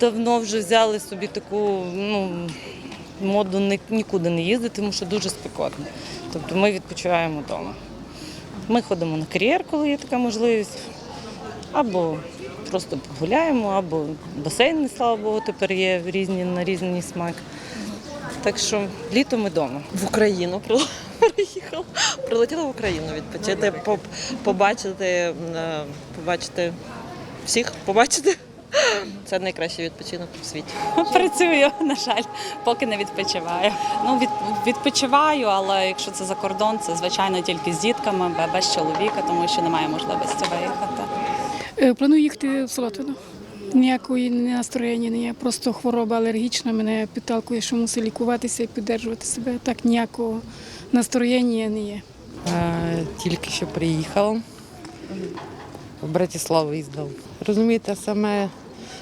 давно вже взяли собі таку ну, моду ні- нікуди не їздити, тому що дуже спекотно. Тобто ми відпочиваємо вдома. Ми ходимо на кар'єр, коли є така можливість, або просто погуляємо, або басейни, слава Богу, тепер є різні на різний смак. Так що літо ми вдома. В Україну приїхала. Прилетіла в Україну відпочити, побачити, е, побачити всіх, побачити. Це найкращий відпочинок в світі. Працюю, на жаль, поки не відпочиваю. Ну, від, відпочиваю, але якщо це за кордон, це звичайно тільки з дітками, без чоловіка, тому що немає можливості виїхати. Е, Планую їхати в Солотвино. Ніякої не настроєння не є. Просто хвороба алергічна мене підталкує, що мусить лікуватися і підтримувати себе. Так ніякого настроєння не є. Е, Тільки що приїхала. В Братиславу їздив. Розумієте, саме,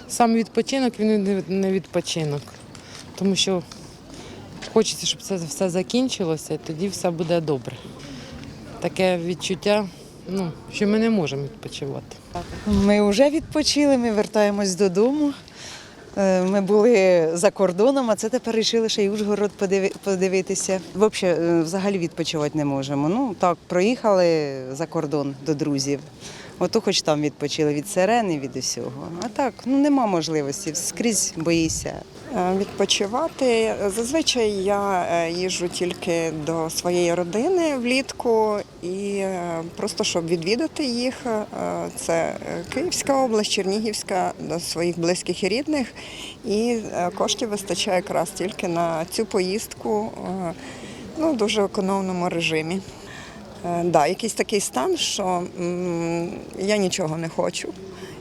сам відпочинок він не- відпочинок. Тому що хочеться, щоб це все закінчилося, і тоді все буде добре. Таке відчуття, ну, що ми не можемо відпочивати. Ми вже відпочили, ми вертаємось додому. Е, Ми були за кордоном, а це тепер вирішили ще й Ужгород подивитися. Е, взагалі відпочивати не можемо. Ну так, проїхали за кордон до друзів. Ото хоч там відпочили від сирени, від усього. А так, ну нема можливості, скрізь боїшся. Е, Відпочивати зазвичай я е, їжджу тільки до своєї родини влітку і е, просто щоб відвідати їх. Це Київська область, Чернігівська, до своїх близьких і рідних. І коштів вистачає якраз тільки на цю поїздку ну, в дуже економному режимі. Е, Да, якийсь такий стан, що я нічого не хочу.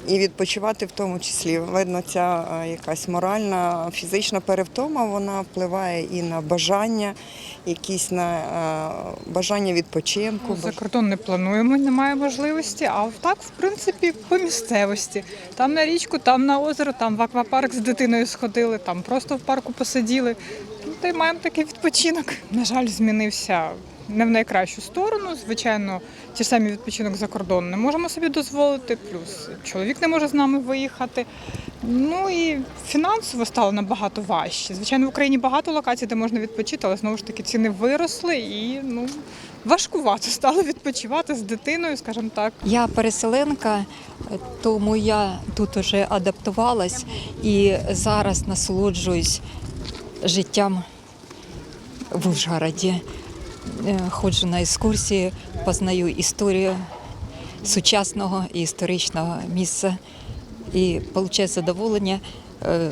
І відпочивати в тому числі. Видно, ця е, якась моральна, фізична перевтома, вона впливає і на бажання, якісь на е, бажання відпочинку. Ну, За кордон не плануємо, немає можливості. А так, в принципі, по місцевості. Там на річку, там на озеро, там в аквапарк з дитиною сходили, там просто в парку посиділи. Та й маємо такий відпочинок. На жаль, змінився не в найкращу сторону. Звичайно, ті ж самі відпочинок за кордон не можемо собі дозволити. Плюс чоловік не може з нами виїхати. Ну і фінансово стало набагато важче. Звичайно, в Україні багато локацій, де можна відпочити, але знову ж таки ціни виросли і ну важкувато стало відпочивати з дитиною, скажімо так. Я переселенка, тому я тут уже адаптувалась і зараз насолоджуюсь життям в Ужгороді. Е, Ходжу на екскурсії, познаю історію сучасного і історичного місця і отримую задоволення е,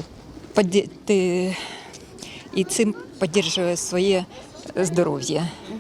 і цим підтримую своє здоров'я.